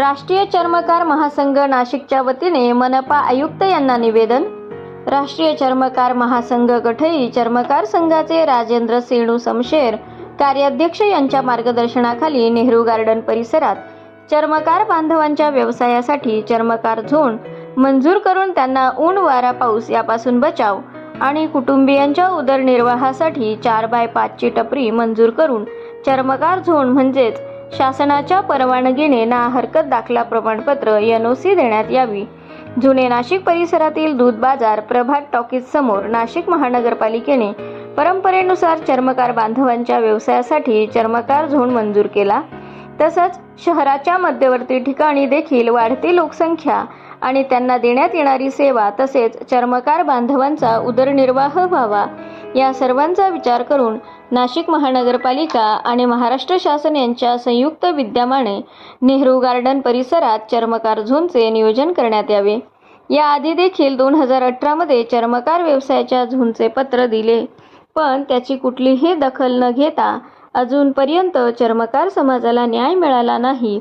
राष्ट्रीय चर्मकार महासंघ नाशिकच्या वतीने मनपा आयुक्त यांना निवेदन. राष्ट्रीय चर्मकार महासंघ गठई चर्मकार संघाचे राजेंद्र सेणू समशेर कार्याध्यक्ष यांच्या मार्गदर्शनाखाली नेहरू गार्डन परिसरात चर्मकार बांधवांच्या व्यवसायासाठी चर्मकार झोन मंजूर करून त्यांना ऊन वारा पाऊस यापासून बचाव आणि कुटुंबियांच्या उदरनिर्वाहासाठी चार बाय पाचची टपरी मंजूर करून चर्मकार झोन म्हणजेच शासनाच्या परवानगीने ना हरकत दाखला प्रमाणपत्र यन ओ सी देण्यात यावी. जुने नाशिक परिसरातील दूध बाजार प्रभात टॉकीज समोर नाशिक महानगरपालिकेने परंपरेनुसार चर्मकार बांधवांच्या व्यवसायासाठी चर्मकार झोन मंजूर केला. तसंच शहराच्या मध्यवर्ती ठिकाणी देखील वाढती लोकसंख्या आणि त्यांना देण्यात येणारी सेवा तसेच चर्मकार बांधवांचा उदरनिर्वाह व्हावा या सर्वांचा विचार करून नाशिक महानगरपालिका आणि महाराष्ट्र शासन यांच्या संयुक्त विद्यमाने नेहरू गार्डन परिसरात चर्मकार झोनचे नियोजन करण्यात यावे. याआधी देखील दोन हजार अठरामध्ये चर्मकार व्यवसायाच्या झोनचे पत्र दिले पण त्याची कुठलीही दखल न घेता अजूनपर्यंत चर्मकार समाजाला न्याय मिळाला नाही.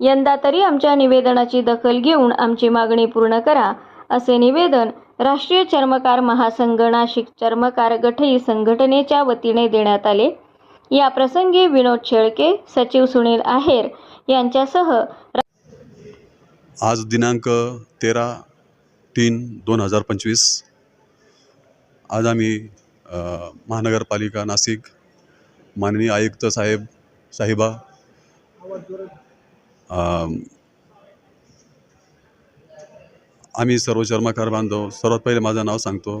यंदा तरी आमच्या निवेदनाची दखल घेऊन आमची मागणी पूर्ण करा असे निवेदन राष्ट्रीय चर्मकार महासंघ नाशिक चर्मकार गठई संघटनेच्या वतीने देण्यात आले. या प्रसंगी विनोद शेळके सचिव सुनील आहेर यांच्यासह आज दिनांक तेरा तीन दोन हजार पंचवीस. आज आम्ही महानगरपालिका नाशिक माननीय आयुक्त साहेब साहेबा आम्ही सर्व चर्मकार बांधव सर्वात पहिले माझं नाव सांगतो.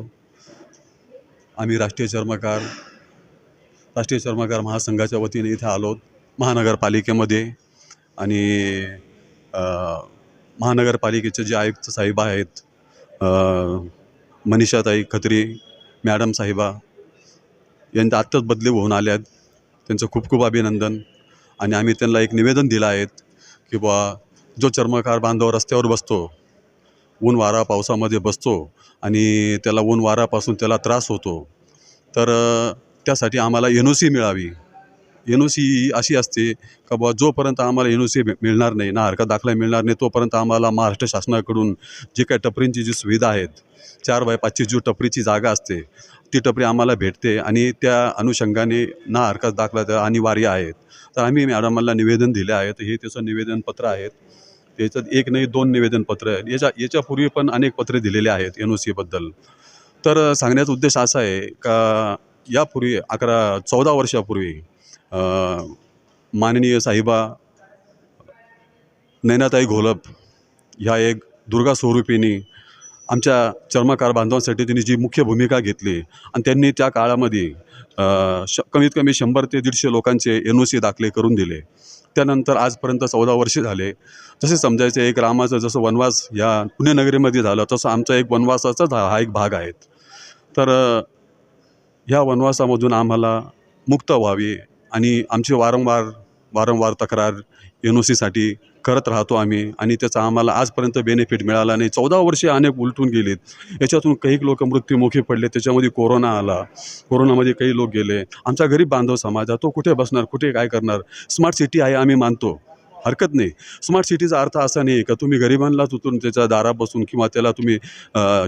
आम्ही राष्ट्रीय चर्मकार राष्ट्रीय चर्मकार महासंघाच्या वतीने इथे आलो महानगरपालिकेमध्ये आणि महानगरपालिकेचे जे आयुक्त साहेब आहेत मनीषाताई खत्री मॅडम साहेबा यांच्या आत्ताच बदली होऊन आल्यात. त्यांचं खूप खूप अभिनंदन. आणि आम्ही त्यांना एक निवेदन दिलं आहेत की बुवा जो चर्मकार बांधव रस्त्यावर बसतो ऊन वारा पावसामध्ये बसतो आणि त्याला ऊन वारापासून त्याला त्रास होतो तर त्यासाठी आम्हाला एन ओ सी मिळावी. एन ओ सी ही अशी असते का बुवा जोपर्यंत आम्हाला एन ओ सी मिळणार नाही ना हरकत दाखला मिळणार नाही तोपर्यंत आम्हाला महाराष्ट्र शासनाकडून जे काही टपरींची जी सुविधा आहेत चार बाय पाचची जी टपरीची जागा असते ती टपरी आम्हाला भेटते आणि त्या अनुषंगाने ना हरकत दाखला त्या अनिवार्य आहेत. तर आम्ही मॅडमांना निवेदन दिले आहेत. हे त्याचं निवेदनपत्र आहेत. त्याच्यात एक नाही दोन निवेदनपत्र आहेत. याच्या याच्यापूर्वी पण अनेक पत्रे दिलेले आहेत एन ओ सीबद्दल. तर सांगण्याचा उद्देश असा आहे का यापूर्वी अकरा चौदा वर्षापूर्वी माननीय साहिबा नैनाताई घोलप ह्या एक दुर्गा स्वरूपिणी आमच्या चर्मकार बांधवांसाठी त्यांनी जी मुख्य भूमिका घेतली आणि त्यांनी त्या काळामध्ये श कमीत कमी शंभर ते दीडशे लोकांचे एन ओ सी दाखले करून दिले. त्यानंतर आजपर्यंत चौदा वर्षे झाले. जसे समजायचं एक रामाचं जसं वनवास या पुण्यनगरीमध्ये झालं तसं आमचा एक वनवासाचाच हा हा एक भाग आहेत. तर ह्या वनवासामधून आम्हाला मुक्त व्हावी आणि आमची वारंवार वारंवार तक्रार एन ओ सीसाठी करत राहतो आम्ही आणि त्याचा आम्हाला आजपर्यंत बेनिफिट मिळाला नाही. चौदा वर्षे अनेक उलटून गेलीत. याच्यातून काही लोक मृत्युमुखी पडले. त्याच्यामध्ये कोरोना आला. कोरोनामध्ये काही लोक गेले. आमचा गरीब बांधव समाज आहे. तो कुठे बसणार? कुठे काय करणार? स्मार्ट सिटी आहे आम्ही मानतो. हरकत नाही. स्मार्ट सिटीचा अर्थ असा नाही का तुम्ही गरिबांना तुतून त्याच्या दारा बसून किंवा त्याला तुम्ही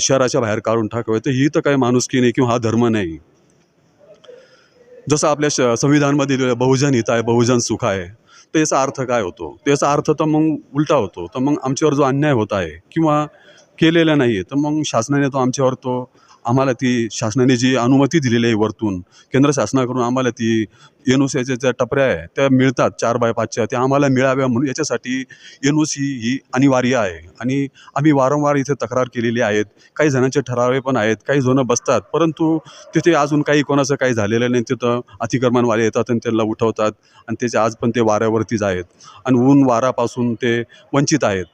शहराच्या बाहेर काढून टाकावे. तर ही तर काही माणुसकी नाही किंवा हा धर्म नाही. जसं आपल्या श संविधानमध्ये दिलेलं बहुजन हित आहे बहुजन सुख आहे तर याचा अर्थ काय होतो? त्याचा अर्थ तर मग उलटा होतो. तर मग आमच्यावर जो अन्याय होत आहे किंवा केलेला नाही आहे तर मग शासनाने तो आमच्यावर तो आम्हाला ती शासनाने जी अनुमती दिलेली आहे वरतून केंद्र शासनाकडून आम्हाला ती एन ओ सीच्या ज्या टपऱ्या आहे त्या मिळतात चार बाय पाचच्या त्या आम्हाला मिळाव्या म्हणून याच्यासाठी एन ओ सी ही अनिवार्य आहे. आणि आम्ही वारंवार इथे तक्रार केलेली आहेत. काही जणांचे ठरावे पण आहेत काही जणं बसतात परंतु तिथे अजून काही कोणाचं काही झालेलं नाही. तिथं अतिक्रमणवाले येतात आणि त्यांना उठवतात आणि त्याचे आज पण ते वाऱ्यावरतीच आहेत. आणि ऊन वारापासून ते वंचित आहेत.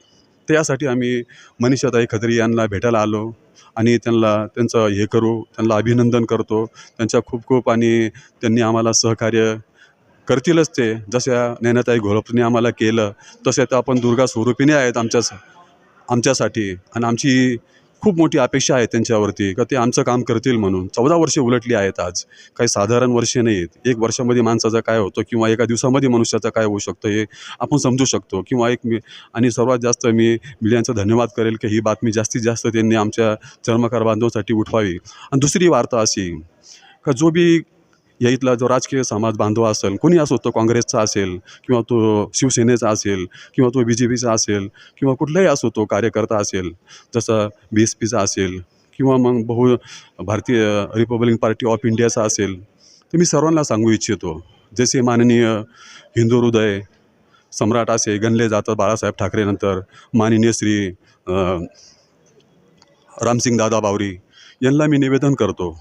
त्यासाठी आम्ही मनीषाताई खत्री यांना भेटायला आलो आणि त्यांना त्यांचं हे करू त्यांना अभिनंदन करतो. त्यांच्या खूप खूप आणि त्यांनी आम्हाला सहकार्य करतीलच ते. जशा नैनाताई घोळपने आम्हाला केलं तसे तर आपण दुर्गा स्वरूपिणी आहेत आमच्या आमच्यासाठी. आणि आमची खूप मोठी अपेक्षा आहे त्यांच्यावरती का ते आमचं काम करतील म्हणून. चौदा वर्षे उलटली आहेत आज. काही साधारण वर्षे नाही आहेत एक वर्षामध्ये माणसाचा काय होतं किंवा एका दिवसामध्ये मनुष्याचं काय होऊ शकतो हे आपण समजू शकतो. किंवा एक मी आणि सर्वात जास्त मी मीडियांचा धन्यवाद करेल की ही बातमी जास्तीत जास्त त्यांनी आमच्या चर्मकार बांधवांसाठी उठवावी. आणि दुसरी वार्ता अशी का जो बी या इथला जो राजकीय समाज बांधव असेल कोणी असो तो काँग्रेसचा असेल किंवा तो शिवसेनेचा असेल किंवा तो बी जे पीचा असेल किंवा कुठलाही असो तो कार्यकर्ता असेल जसं बी एस पीचा असेल किंवा मग बहु भारतीय रिपब्लिकन पार्टी ऑफ इंडियाचा असेल तर मी सर्वांना सांगू इच्छितो जसे माननीय हिंदू हृदय सम्राट असे गणले जातात बाळासाहेब ठाकरेनंतर माननीय श्री रामसिंग दादा बावरी यांना मी निवेदन करतो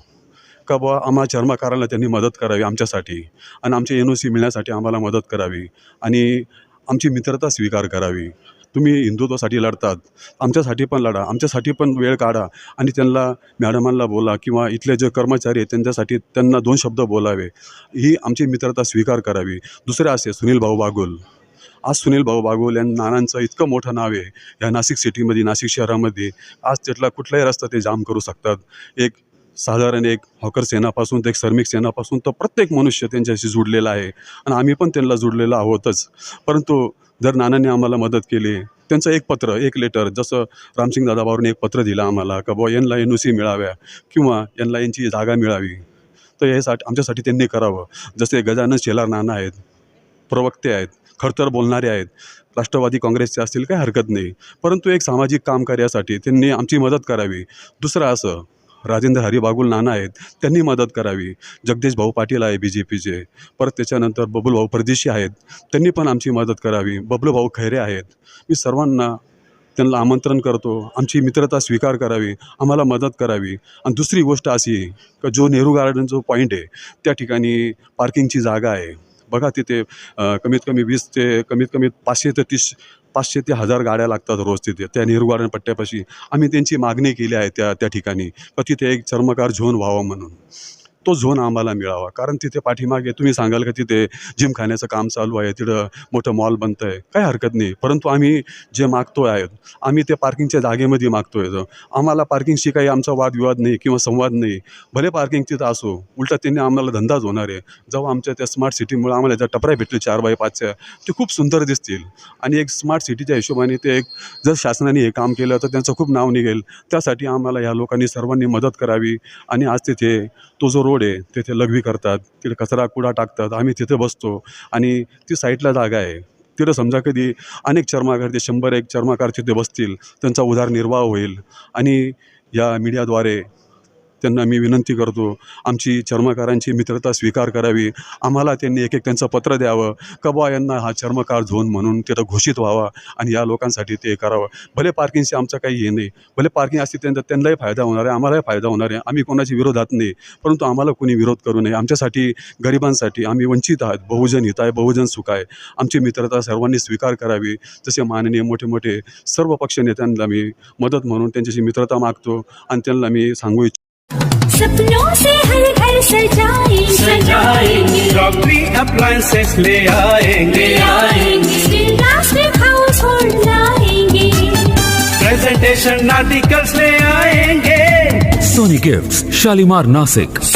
का बुवा आम्हा चर्मकाराला त्यांनी मदत करावी आमच्यासाठी आणि आमचे एन ओ सी मिळण्यासाठी आम्हाला मदत करावी आणि आमची मित्रता स्वीकार करावी. तुम्ही हिंदुत्वासाठी लढतात आमच्यासाठी पण लढा आमच्यासाठी पण वेळ काढा आणि त्यांना मॅडमांना बोला किंवा इथले जे कर्मचारी आहेत त्यांच्यासाठी त्यांना दोन शब्द बोलावे. ही आमची मित्रता स्वीकार करावी. दुसरे असे सुनील भाऊ बागुल. आज सुनील भाऊ बागुल या नानांचं इतकं मोठं नाव आहे. या नाशिक सिटीमध्ये नाशिक शहरामध्ये आज तिथला कुठलाही रस्ता ते जाम करू शकतात. एक साधारण एक हॉकर सेनापासून ते एक श्रमिक सेनापासून तर प्रत्येक मनुष्य त्यांच्याशी जुडलेला आहे आणि आम्ही पण त्यांना जुडलेलो आहोतच. परंतु जर नानांनी आम्हाला मदत केली त्यांचं एक पत्र एक लेटर जसं रामसिंग दादाबावरून एक पत्र दिलं आम्हाला का बुवा यांना एन ओ सी मिळाव्या किंवा यांना यांची जागा मिळावी तर यासाठी आमच्यासाठी त्यांनी करावं. जसे गजानन शेलार नाना आहेत प्रवक्ते आहेत खरतर बोलणारे आहेत राष्ट्रवादी काँग्रेसचे असतील काही हरकत नाही परंतु एक सामाजिक काम कार्यासाठी त्यांनी आमची मदत करावी. दुसरं असं राजेंद्र हरिबागुल नाना आहेत त्यांनी मदत करावी. जगदीश भाऊ पाटील आहे बी जे पीचे परत त्याच्यानंतर बबलू भाऊ परदेशी आहेत त्यांनी पण आमची मदत करावी. बबलू भाऊ खैरे आहेत. मी सर्वांना त्यांना आमंत्रण करतो. आमची मित्रता स्वीकार करावी. आम्हाला मदत करावी. आणि दुसरी गोष्ट अशी का जो नेहरू गार्डन जो पॉईंट आहे त्या ठिकाणी पार्किंगची जागा आहे. बघा तिथे कमीत कमी वीस ते कमीत कमी पाचशे ते तीस पाचशे ते हजार गाड्या लागतात रोज तिथे त्या निर्वारण पट्ट्यापाशी. आम्ही त्यांची मागणी केली आहे त्या त्या ठिकाणी. का तिथे एक चर्मकार झोन व्हावा म्हणून. तो झोन आम्हाला मिळावा. कारण तिथे पाठीमागे तुम्ही सांगाल का तिथे जिमखान्याचं काम चालू आहे तिथं मोठं मॉल बनतं आहे काही हरकत नाही. परंतु आम्ही जे मागतो आहे आम्ही ते पार्किंगच्या जागेमध्ये मागतो आहे आम्हाला पार्किंगशी काही आमचा वादविवाद नाही किंवा संवाद नाही. भले पार्किंग तिथं असो उलटा त्यांनी आम्हाला धंदाच होणार आहे. जेव्हा आमच्या त्या स्मार्ट सिटीमुळे आम्हाला ज्या टपऱ्या भेटले चार बाय पाचच्या ते खूप सुंदर दिसतील. आणि एक स्मार्ट सिटीच्या हिशोबाने ते एक जर शासनाने हे काम केलं तर त्यांचं खूप नाव निघेल. त्यासाठी आम्हाला ह्या लोकांनी सर्वांनी मदत करावी. आणि आज तिथे तो जो रोड आहे तिथे लघवी करतात तिथे कचरा कुडा टाकतात आम्ही तिथे बसतो आणि ती साईडला जागा आहे. तिथं समजा कधी अनेक चर्माकार ते शंभर एक चर्माकार तिथे बसतील त्यांचा उदारनिर्वाह होईल आणि या मीडियाद्वारे त्यांना मी विनंती करतो. आमची चर्मकारांची मित्रता स्वीकार करावी. आम्हाला त्यांनी एक एक त्यांचं पत्र द्यावं. कबा यांना हा चर्मकार झोन म्हणून तिथं घोषित व्हावा आणि या लोकांसाठी ते करावं. भले पार्किंगशी आमचं काही हे नाही. भले पार्किंग असते त्यांचा त्यांनाही फायदा होणार आहे आम्हालाही फायदा होणार आहे. आम्ही कोणाच्या विरोधात नाही. परंतु आम्हाला कोणी विरोध करू नये. आमच्यासाठी गरिबांसाठी आम्ही वंचित आहात. बहुजन हित आहे बहुजन सुख आहे. आमची मित्रता सर्वांनी स्वीकार करावी. जसे माननीय मोठे मोठे सर्व पक्ष नेत्यांना मी मदत म्हणून त्यांच्याशी मित्रता मागतो आणि त्यांना मी सांगू इच्छितो. सपनों से हर घर सजाएँगे। अप्लायंसेस ले आएँगे। आएँगे। हाउस होल्ड लाएँगे। प्रेजेंटेशन आर्टिकल्स ले आएँगे। Sony gifts Shalimar Nasik.